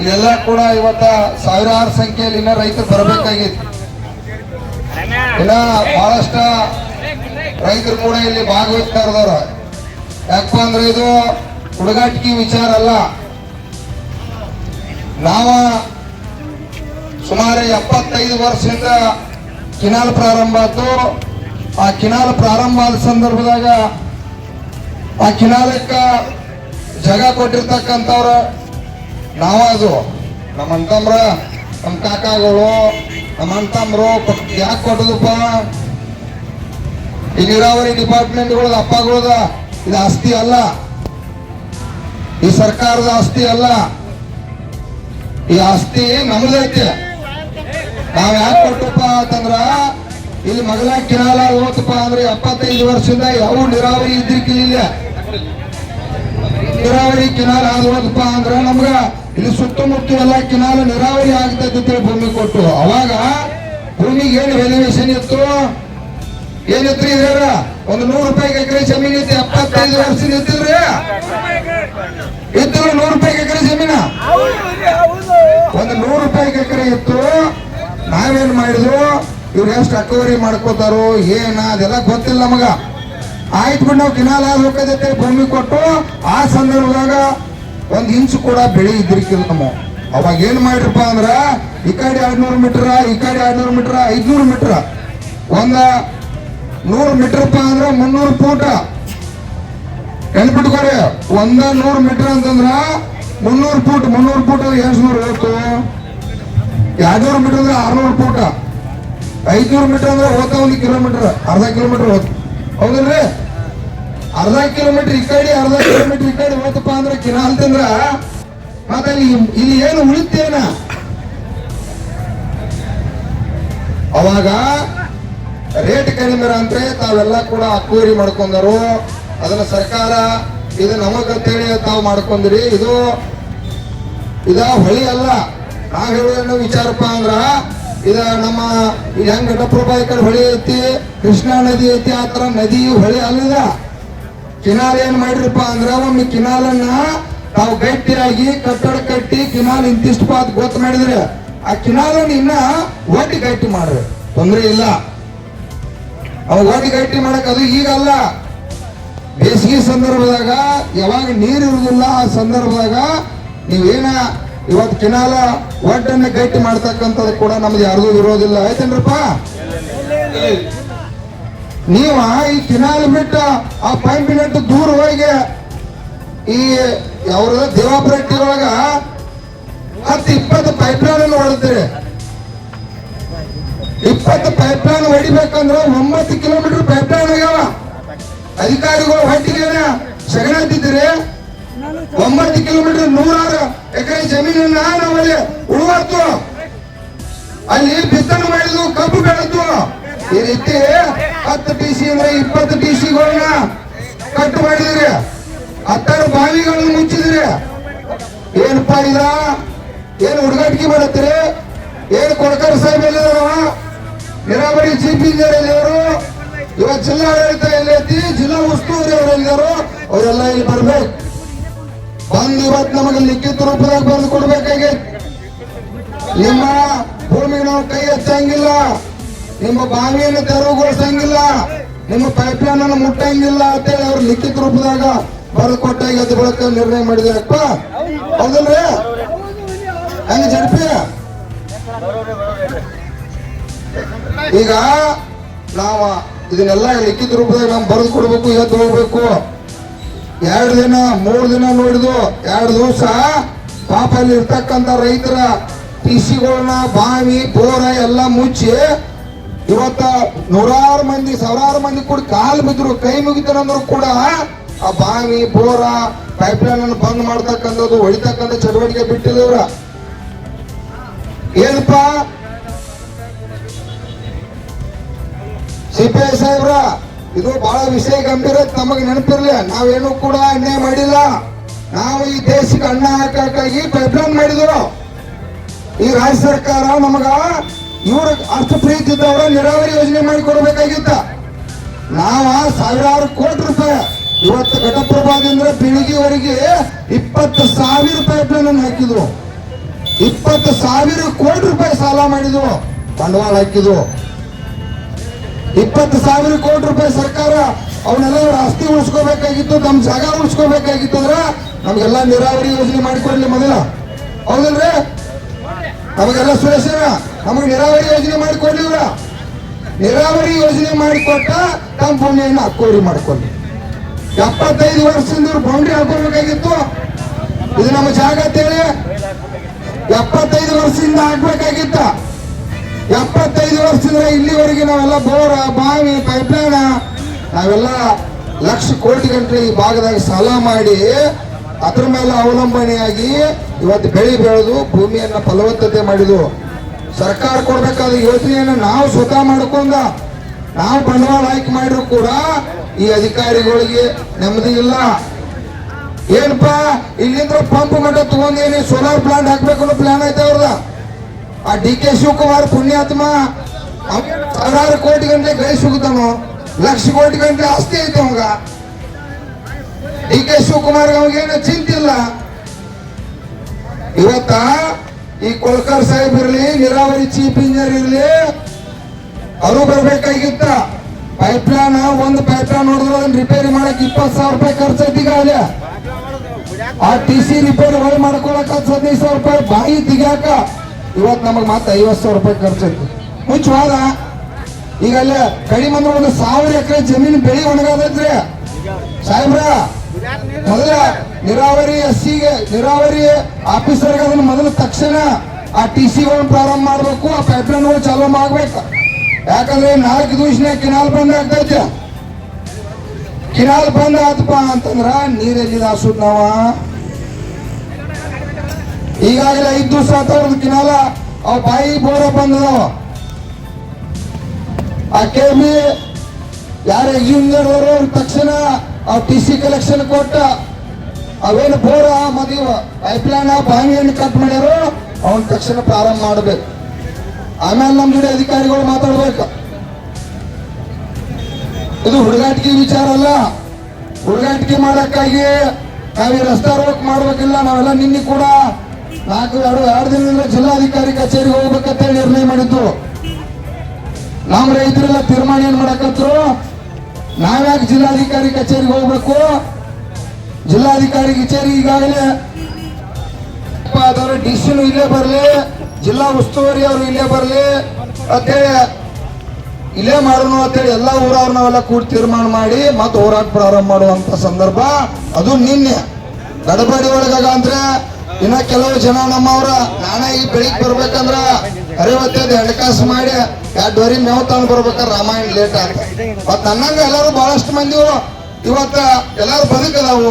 ಇದೆಲ್ಲ ಕೂಡ ಇವತ್ತ ಸಾವಿರಾರು ಸಂಖ್ಯೆಯಲ್ಲಿ ಇನ್ನ ರೈತರು ಬರಬೇಕಾಗಿತ್ತು. ಇನ್ನ ಬಹಳಷ್ಟ ರೈತರು ಕೂಡ ಇಲ್ಲಿ ಭಾಗವಹಿಸ್ತಾ ಯಾಕಪ್ಪ ಅಂದ್ರೆ ಇದು ಹುಡುಗಾಟಿಕೆ ವಿಚಾರ ಅಲ್ಲ. ನಾವ ಸುಮಾರು ಎಪ್ಪತ್ತೈದು ವರ್ಷದಿಂದ ಕಿನಾಲ್ ಪ್ರಾರಂಭ ಆಯ್ತು. ಆ ಕಿನಾಲ್ ಪ್ರಾರಂಭ ಆದ ಸಂದರ್ಭದಾಗ ಆ ಕಿನಾಲಕ್ಕ ಜಾಗ ಕೊಟ್ಟಿರ್ತಕ್ಕಂಥವ್ರ ನಾವ ಅದು. ನಮ್ಮ ಅಂತಮ್ರ, ನಮ್ಮ ಕಾಕಾಗಳು, ನಮ್ಮ ಅಂತಮ್ರು ಯಾಕೆ ಕೊಟ್ಟದಪ್ಪ? ಈ ನೀರಾವರಿ ಡಿಪಾರ್ಟ್ಮೆಂಟ್ಗಳ ಅಪ್ಪಗಳದ ಇದು ಆಸ್ತಿ ಅಲ್ಲ. ಈ ಸರ್ಕಾರದ ಆಸ್ತಿ ಅಲ್ಲ. ಈ ಆಸ್ತಿ ನಮ್ದೈತೆ. ನಾವ್ ಯಾಕೆ ಕೊಟ್ಟಪ್ಪ ಅಂತಂದ್ರ, ಇಲ್ಲಿ ಮಗಳ ಕಿರಾಲ ಹೋತಪ್ಪ ಅಂದ್ರೆ ಎಪ್ಪತ್ತೈದು ವರ್ಷದಿಂದ ಯಾವ ನೀರಾವರಿ ಇದ್ರಿಕಿಲ್ಲ ನೀರಾವರಿ ಕಿನಾಲ ಆದ ಅಂದ್ರ ನಮ್ಗ ಇಲ್ಲಿ ಸುತ್ತಮುತ್ತ ಎಲ್ಲ ಕಿನಾಲ ನೀರಾವರಿ ಆಗ್ತೈತೆ ಅಂತೇಳಿ ಭೂಮಿ ಕೊಟ್ಟು. ಅವಾಗ ಭೂಮಿಗೆ ಏನು ವ್ಯಾಲ್ಯೂಯೇಷನ್ ಇತ್ತು? ಏನಿತ್ರಿ ಇದ್ರ ಒಂದು ನೂರು ರೂಪಾಯಿಗೆ ಎಕರೆ ಜಮೀನ್ ಇತ್ತು, ಎಪ್ಪತ್ತೈದು ವರ್ಷ ಇತ್ತಿಲ್ರಿ ಇದ್ರು ನೂರು ರೂಪಾಯಿಗೆ ಎಕರೆ ಜಮೀನ. ಒಂದು ನೂರು ರೂಪಾಯಿಗೆ ಎಕರೆ ಇತ್ತು. ನಾವೇನ್ ಮಾಡಿದ್ರು ಇವ್ರು ಎಷ್ಟು ಅಕೌರಿ ಮಾಡ್ಕೋತಾರೋ, ಏನ, ಅದೆಲ್ಲ ಗೊತ್ತಿಲ್ಲ ನಮಗ. ಆಯ್ತು ಬಿಟ್ಟು ನಾವು ಕಿನಾಲ ಹೋಗದೈತೆ ಭೂಮಿ ಕೊಟ್ಟು, ಆ ಸಂದರ್ಭದಾಗ ಒಂದ್ ಇಂಚು ಕೂಡ ಬೆಳೆ ಇದ್ರಿಕಿಲ್ಲ ನಮ್ಮ ಅವಾಗ ಏನು ಮಾಡ್ರಪ್ಪ ಅಂದ್ರ, ಈ ಕಡೆ ಎರಡ್ನೂರು ಮೀಟರ್, ಈ ಕಡೆ ಎರಡ್ನೂರು ಮೀಟರ್, ಐದ್ನೂರು ಮೀಟರ್. ಒಂದ ನೂರು ಮೀಟರ್ಪ್ಪ ಅಂದ್ರ ಮುನ್ನೂರು ಫೂಟ. ನೆನ್ಪಿಟ್ಕೊರಿ ಒಂದ ನೂರು ಮೀಟರ್ ಅಂತಂದ್ರ ಮುನ್ನೂರು ಫೂಟ್ ಮುನ್ನೂರು ಫೂಟ್ ಎಷ್ಟು ನೂರು ಹೋಯ್ತು ಎರಡ್ನೂರು ಮೀಟರ್ ಅಂದ್ರೆ ಆರ್ನೂರು ಫೂಟ. ಐದ್ನೂರು ಮೀಟರ್ ಅಂದ್ರೆ ಹೋತ ಒಂದು ಕಿಲೋಮೀಟರ್, ಅರ್ಧ ಕಿಲೋಮೀಟರ್ ಹೋಗ್ತು. ಹೌದಿಲ್ರಿ? ಅರ್ಧ ಕಿಲೋಮೀಟರ್ ಈ ಕಡೆ, ಅರ್ಧ ಕಿಲೋಮೀಟರ್ ಈ ಕಡೆ ಹೋಯ್ತಪ್ಪ ಅಂದ್ರೆ ಕಿರ ಅಂತಂದ್ರ ಮತ್ತೆ ಇಲ್ಲಿ ಏನು ಉಳಿತೇನ? ಅವಾಗ ರೇಟ್ ಕಡಿಮೆ ಅಂದ್ರೆ ತಾವೆಲ್ಲ ಕೂಡ ಅಕ್ವರಿ ಮಾಡ್ಕೊಂಡರು. ಅದನ್ನ ಸರ್ಕಾರ, ಇದು ನಮಗಂತೇಳಿ ತಾವು ಮಾಡ್ಕೊಂಡ್ರಿ. ಇದು ಇದ ಹೊಳಿ ಅಲ್ಲ. ನಾವ್ ಹೇಳೋದೇನು ವಿಚಾರಪ್ಪ ಅಂದ್ರ, ಇದ ನಮ್ಮ ಹೆಂಗ್ ಘಟಪ್ರಭಾ ಈ ಕಡೆ ಹೊಳಿ ಐತಿ, ಕೃಷ್ಣಾ ನದಿ ಐತಿ, ಆ ತರ ನದಿ, ಹೊಳಿ ಅಲ್ಲದ ಕಿನಾಲ್ ಏನ್ ಮಾಡಿರಪ್ಪ ಅಂದ್ರ ಒಮ್ಮೆ ಕಿನಾಲನ್ನ ತಾವು ಗಟ್ಟಿಯಾಗಿ ಕಟ್ಟಡ ಕಟ್ಟಿ ಕಿನಾಲ್ ಇಂತಿಷ್ಟು ಪಾತ್ ಗೊತ್ತ ಮಾಡಿದ್ರೆ, ಆ ಕಿನಾಲನ್ನ ಇನ್ನ ಒಟ್ಟಿ ಗಟ್ಟಿ ಮಾಡ್ರಿ. ತೊಂದರೆ ಇಲ್ಲ. ಅವ್ ಒಟ್ಟಿ ಗಟ್ಟಿ ಮಾಡಕ್ ಅದು ಈಗ ಅಲ್ಲ. ಬೇಸಿಗೆ ಸಂದರ್ಭದಾಗ ಯಾವಾಗ ನೀರು ಇರುವುದಿಲ್ಲ, ಆ ಸಂದರ್ಭದಾಗ ನೀವೇನ ಇವತ್ತು ಕಿನಾಲ ಒಡ್ಡನ್ನ ಗಟ್ಟಿ ಮಾಡ್ತಕ್ಕಂಥದ್ದು ಕೂಡ ನಮ್ದು ಯಾರ್ದು ಇರೋದಿಲ್ಲ. ಆಯ್ತೇನ್ರಪ್ಪ? ನೀವ ಈ ಕಿನಾಲ್ ಬಿಟ್ಟ ಆ ಪೈಪಿನಟ್ಟು ದೂರ ಹೋಗಿ ಈ ಅವ್ರ ದೇವಾಪುರಟ್ಟಿ ಒಳಗ ಹತ್ತು ಇಪ್ಪತ್ತು ಪೈಪ್ಲೈನ್ ಹೊಡೆದ್ರಿ ಇಪ್ಪತ್ತು ಪೈಪ್ಲೈನ್ ಹೊಡಿಬೇಕಂದ್ರ ಒಂಬತ್ತು ಕಿಲೋಮೀಟರ್ ಪೈಪ್ಲೈನ್ ಆಗ್ಯಾವ. ಅಧಿಕಾರಿಗಳು ಹೊಟ್ಟಿಗೆ ಸಗಣತ್ತಿದ್ರಿ ಒಂಬತ್ತು ಕಿಲೋಮೀಟರ್ ನೂರಾರು ಎಕರೆ ಜಮೀನನ್ನ ನಾವಲ್ಲಿ ಉಳುವತ್ತು ಅಲ್ಲಿ ಬಿತ್ತನೆ ಮಾಡಿದ್ವು ಕಬ್ಬು ಬೆಳೆದು ಈ ರೀತಿ ಹತ್ತು ಟಿ ಸಿ ಅಂದ್ರೆ ಇಪ್ಪತ್ತು ಟಿ ಸಿಗಳನ್ನ ಕಟ್ ಮಾಡಿದ್ರಿ. ಹತ್ತಾರು ಬಾವಿಗಳನ್ನ ಮುಚ್ಚಿದ್ರಿ. ಏನಪ್ಪ ಇದ ಏನು ಹುಡುಗಾಟಿಕೆ ಮಾಡತ್ತೀರಿ? ಏನು ಕೊಡ್ಕರ್ ಸಾಹೇಬ್ ಎಲ್ಲಿದಾರವ? ನೀರಾವರಿ ಚೀಫ್ ಇಂಜಿನಿಯರ್ ಅವರು ಇವತ್ತು ಜಿಲ್ಲಾ ಆಡಳಿತ ಎಲ್ಲಿ ಐತಿ? ಜಿಲ್ಲಾ ಉಸ್ತುವಾರಿ ಅವರು ಎಲ್ಲಿದಾರೋ? ಅವರೆಲ್ಲ ಇಲ್ಲಿ ಬರ್ಬೇಕು. ಬಂದ್ ಇವತ್ತು ನಮಗೆ ಲಿಖಿತ ರೂಪದಾಗ ಬಂದು ಕೊಡ್ಬೇಕಾಗೈತಿ. ನಿಮ್ಮ ಭೂಮಿಗೆ ನಾವು ಕೈ ಹಚ್ಚಂಗಿಲ್ಲ. ನಿಮ್ಮ ಬಾವಿಯನ್ನು ತೆರವುಗೊಳಿಸಂಗಿಲ್ಲ. ನಿಮ್ಮ ಪೈಪ್ಲೈನ್ ಮುಟ್ಟಂಗಿಲ್ಲ ಅಂತೇಳಿ ಅವ್ರು ಲಿಖಿತ ರೂಪದಾಗ ಬರೆದು ಕೊಟ್ಟಾಗ ಅದ್ರ ಬಳಕ ನಿರ್ಣಯ ಮಾಡಿದಾರಪ್ಪ. ಹೌದಲ್ರಿ ಹಂಗ ಜಡ್ಪಿ? ಈಗ ನಾವ ಇದನ್ನೆಲ್ಲ ಲಿಖಿತ ರೂಪದಾಗ ನಾವು ಬರೆದು ಕೊಡ್ಬೇಕು ಎದ್ದು ಹೋಗ್ಬೇಕು ಎರಡು ದಿನ, ಮೂರು ದಿನ ನೋಡಿದ್ವು ಎರಡು ದಿವಸ ಪಾಪ ಅಲ್ಲಿ ಇರ್ತಕ್ಕಂಥ ರೈತರ ಟಿಸಿಗಳನ್ನ ಬಾವಿ, ಬೋರ ಎಲ್ಲ ಮುಚ್ಚಿ ಇವತ್ತ ನೂರಾರು ಮಂದಿ, ಸಾವಿರಾರು ಮಂದಿ ಕೂಡ ಕಾಲು ಬಿದ್ರು, ಕೈ ಮುಗಿತಾರಂದ್ರು ಕೂಡ ಆ ಬಾವಿ, ಬೋರ ಪೈಪ್ಲೈನ್ ಅನ್ನು ಬಂದ್ ಮಾಡ್ತಕ್ಕಂಥದ್ದು, ಹೊಡಿತಕ್ಕಂಥ ಚಟುವಟಿಕೆ ಬಿಟ್ಟಿದವ್ರ ಏನಪ್ಪ? ಸಿಪಿಐ ಸಾಹೇಬ್ರ, ಇದು ಬಹಳ ವಿಷಯ ಗಂಭೀರ, ನಮಗೆ ನೆನಪಿರ್ಲಿ. ನಾವೇನು ಕೂಡ ಅನ್ಯಾಯ ಮಾಡಿಲ್ಲ. ನಾವು ಈ ದೇಶಕ್ಕೆ ಅನ್ನ ಪೈಪ್ ಲೈನ್ ಮಾಡಿದ್ರು. ಈ ರಾಜ್ಯ ಸರ್ಕಾರ ನಮಗ ಇವ್ರ ಅಷ್ಟು ಪ್ರೀತಿ ಇದ್ದವ್ರ ನೀರಾವರಿ ಯೋಜನೆ ಮಾಡಿ ಕೊಡಬೇಕಾಗಿತ್ತ ನಾವ ಸಾವಿರಾರು ಕೋಟಿ ರೂಪಾಯಿ ಇವತ್ತು ಘಟಪ್ರಭಾದಿಂದ ಬೆಳಿಗ್ಗೆವರೆಗೆ ಇಪ್ಪತ್ತು ಸಾವಿರ ರೂಪಾಯಿ ಅನ್ನು ಹಾಕಿದ್ರು. ಇಪ್ಪತ್ತು ಸಾವಿರ ಕೋಟಿ ರೂಪಾಯಿ ಸಾಲ ಮಾಡಿದ್ರು, ಬಂಡವಾಳ ಹಾಕಿದ್ರು. ಇಪ್ಪತ್ತು ಸಾವಿರ ಕೋಟಿ ರೂಪಾಯಿ ಸರ್ಕಾರ ಅವನ್ನೆಲ್ಲ ಆಸ್ತಿ ಉಳಿಸ್ಕೋಬೇಕಾಗಿತ್ತು ನಮ್ಮ ಜಾಗ ಉಳಿಸ್ಕೋಬೇಕಾಗಿತ್ತು ಅಂದ್ರೆ ನಮಗೆಲ್ಲ ನೀರಾವರಿ ಯೋಜನೆ ಮಾಡಿಕೊಡ್ಲಿ ಮೊದಲ. ಹೌದಲ್ರಿ? ನಮಗೆಲ್ಲ ಸುರೇಶನ ನಮಗೆ ನೀರಾವರಿ ಯೋಜನೆ ಮಾಡಿಕೊಡ್ಲಿಲ್ಲ. ನೀರಾವರಿ ಯೋಜನೆ ಮಾಡಿಕೊಟ್ಟ ತಮ್ಮ ಭೂಮಿಯನ್ನು ಅಕ್ಕೋರಿ ಮಾಡಿಕೊಂಡ್ರಿ. ಎಪ್ಪತ್ತೈದು ವರ್ಷದಿಂದ ಬೌಂಡ್ರಿ ಹಾಕೋಬೇಕಾಗಿತ್ತು ಇದು ನಮ್ಮ ಜಾಗ ಅಂತೇಳಿ ಎಪ್ಪತ್ತೈದು ವರ್ಷದಿಂದ ಹಾಕ್ಬೇಕಾಗಿತ್ತ. ಎಪ್ಪತ್ತೈದು ವರ್ಷದಿಂದ ಇಲ್ಲಿವರೆಗೆ ನಾವೆಲ್ಲ ಬೋರ, ಬಾವಿ ಪೈಪ್ಲೈನ್ ನಾವೆಲ್ಲ ಲಕ್ಷ ಕೋಟಿ ಗಂಟೆ ಈ ಭಾಗದಾಗ ಸಾಲ ಮಾಡಿ ಅದ್ರ ಮೇಲೆ ಅವಲಂಬನೆಯಾಗಿ ಇವತ್ತು ಬೆಳೆ ಬೆಳೆದು ಭೂಮಿಯನ್ನ ಫಲವತ್ತತೆ ಮಾಡಿದ್ವು ಸರ್ಕಾರ ಕೊಡ್ಬೇಕಾದ ಯೋಜನೆಯನ್ನು ನಾವು ಸ್ವತಃ ಮಾಡ್ಕೊಂಡ, ನಾವು ಬಂಡವಾಳ ಆಯ್ಕೆ ಮಾಡಿದ್ರು ಕೂಡ ಈ ಅಧಿಕಾರಿಗಳಿಗೆ ನೆಮ್ಮದಿ ಇಲ್ಲ. ಏನಪ್ಪ, ಇಲ್ಲಿಂದ ಪಂಪ್ ಮಟ್ಟ ತಗೊಂಡೇನಿ ಸೋಲಾರ್ ಪ್ಲಾಂಟ್ ಹಾಕ್ಬೇಕು ಅನ್ನೋ ಪ್ಲಾನ್ ಐತೆ ಅವ್ರದ. ಆ ಡಿ ಕೆ ಶಿವಕುಮಾರ್ ಪುಣ್ಯಾತ್ಮ, ಸಾವಿರಾರು ಕೋಟಿ ಗಂಟೆ ಗಳಿಸುತ್ತಾನು ಲಕ್ಷ ಕೋಟಿ ಗಂಟೆ ಆಸ್ತಿ ಐತೆ ಅವಾಗ. ಡಿ ಕೆ ಶಿವಕುಮಾರ್ ಚಿಂತೆ ಚಿಂತಿಲ್ಲ ಇವತ್ತ ಈ ಕೊಳ್ಕರ್ ಸಾಹೇಬ್ ಇರಲಿ, ನೀರಾವರಿ ಚೀಫ್ ಇಂಜಿನಿಯರ್ ಇರಲಿ, ಅವರು ಬರ್ಬೇಕಾಗಿತ್ತ. ಪೈಪ್ಲೈನ್ ಒಂದು ಪೈಪ್ ಲೈನ್ ನೋಡಿದ್ರೆ, ಅದನ್ನ ರಿಪೇರಿ ಮಾಡಕ್ ಇಪ್ಪತ್ತು ಸಾವಿರ ರೂಪಾಯಿ ಖರ್ಚು ಐತಿ ಅಲ್ಲೇ. ಆ ಟಿ ಸಿ ರಿಪೇರಿ ಹೊಳೆ ಮಾಡ್ಕೊಳಕ್ ಹದಿನೈದು ಸಾವಿರ ರೂಪಾಯಿ ಬಾಯಿ ತೆಗಿಯಾಕ ಇವತ್ತು ನಮಗೆ ಮತ್ತೆ ಐವತ್ತು ಸಾವಿರ ರೂಪಾಯಿ ಖರ್ಚು ಐತಿ ಮುಂಚವಾದ ಈಗ ಅಲ್ಲೇ ಕಡಿಮೆ ಅಂದ್ರೆ ಒಂದು ಸಾವಿರ ಎಕರೆ ಜಮೀನು ಬೆಳಿ ಒಣಗಾದ್ರೆ ಸಾಹೇಬ್ರ ಮೊದಲ ನೀರಾವರಿ ಎಸ್ಸಿಗೆ ನೀರಾವರಿ ಆಫೀಸರ್ಗೆ ಅದನ್ನ ಮೊದಲು ತಕ್ಷಣ ಆ ಟಿ ಸಿಗಳನ್ನ ಪ್ರಾರಂಭ ಮಾಡಬೇಕು, ಆ ಪೈಪ್ಲೈನ್ಗಳು ಚಾಲೂ ಮಾಡ್ಬೇಕು. ಯಾಕಂದ್ರೆ ನಾಲ್ಕು ದಿವಸನೇ ಕಿನಾಲ್ ಬಂದ್ ಆಗ್ತೈತೆ. ಕಿನಾಲ್ ಬಂದ್ ಆತಪ್ಪ ಅಂತಂದ್ರ ನೀರೆಲ್ಲಿ ಹಾಸುದ್ ನಾವ? ಈಗಾಗಲೇ ಐದು ದಿವಸ ಆತವ್ರದ್ದು ಕಿನಾಲ, ಅವ್ ಬಾಯಿ ಬೋರ ಬಂದದವ. ಆ ಕೆಮಿ ಯಾರು ಎಕ್ಸಿಂಜರ್ ತಕ್ಷಣ ಆ ಟಿ ಸಿ ಕಲೆಕ್ಷನ್ ಕೊಟ್ಟ ಅವೇನು ಬೋರ ಮದುವೆ ಪೈಪ್ಲೈನ್ ಬಾವಿಯನ್ನು ಕಟ್ ಮಾಡ್ಯಾರೋ, ಅವನ್ ತಕ್ಷಣ ಪ್ರಾರಂಭ ಮಾಡಬೇಕು. ಆಮೇಲೆ ನಮ್ಮ ಜೊತೆ ಅಧಿಕಾರಿಗಳು ಮಾತಾಡ್ಬೇಕು. ಇದು ಹುಡುಗಾಟಿಕೆ ವಿಚಾರ ಅಲ್ಲ. ಹುಡುಗಾಟಿಕೆ ಮಾಡಕ್ಕಾಗಿ ನಾವು ರಸ್ತೆ ರೋಕ್ ಮಾಡ್ಬೇಕಿಲ್ಲ, ನಾವೆಲ್ಲ ನಿನ್ನೆ ಕೂಡ ನಾಲ್ಕು, ಎರಡು ಎರಡು ದಿನದಿಂದ ಜಿಲ್ಲಾಧಿಕಾರಿ ಕಚೇರಿಗೆ ಹೋಗ್ಬೇಕಂತ ನಿರ್ಣಯ ಮಾಡಿದ್ದು. ನಮ್ಮ ರೈತರೆಲ್ಲ ತೀರ್ಮಾನ ಏನ್ ಮಾಡಕತ್ರು? ನಾವ್ಯಾಕೆ ಜಿಲ್ಲಾಧಿಕಾರಿ ಕಚೇರಿಗೆ ಹೋಗ್ಬೇಕು? ಜಿಲ್ಲಾಧಿಕಾರಿ ಕಚೇರಿ ಈಗಾಗಲೇ ಡಿ ಸಿ ಇಲ್ಲೇ ಬರಲಿ, ಜಿಲ್ಲಾ ಉಸ್ತುವಾರಿ ಅವರು ಇಲ್ಲೇ ಬರಲಿ ಅಂತೇಳಿ ಇಲ್ಲೇ ಮಾಡೋಣ ಅಂತೇಳಿ ಎಲ್ಲ ಊರವ್ರು ನಾವೆಲ್ಲ ಕೂಡಿ ತೀರ್ಮಾನ ಮಾಡಿ ಮತ್ತೆ ಹೋರಾಟ ಪ್ರಾರಂಭ ಮಾಡುವಂತ ಸಂದರ್ಭ ಅದು ನಿನ್ನೆ. ಗಡಬಡಿ ಒಳಗಾಗ ಅಂದ್ರೆ ಇನ್ನ ಕೆಲವು ಜನ ನಮ್ಮವ್ರ, ನಾನೇ ಈ ಬೆಳಿಗ್ಗೆ ಬರ್ಬೇಕಂದ್ರ ಅರಿವತ್ತೈದು ಎಡಕಾಸು ಮಾಡಿ ಎರಡುವರೆ ಮೇವು ತಂದು ಬರ್ಬೇಕಾರ ರಾಮಾಯಣ ಲೇಟ್ ಆಗ ಮತ್ತ ನನ್ನಂಗ ಎಲ್ಲರೂ ಬಹಳಷ್ಟು ಮಂದಿ ಇವತ್ತ ಎಲ್ಲಾರು ಬದುಕದಾವು.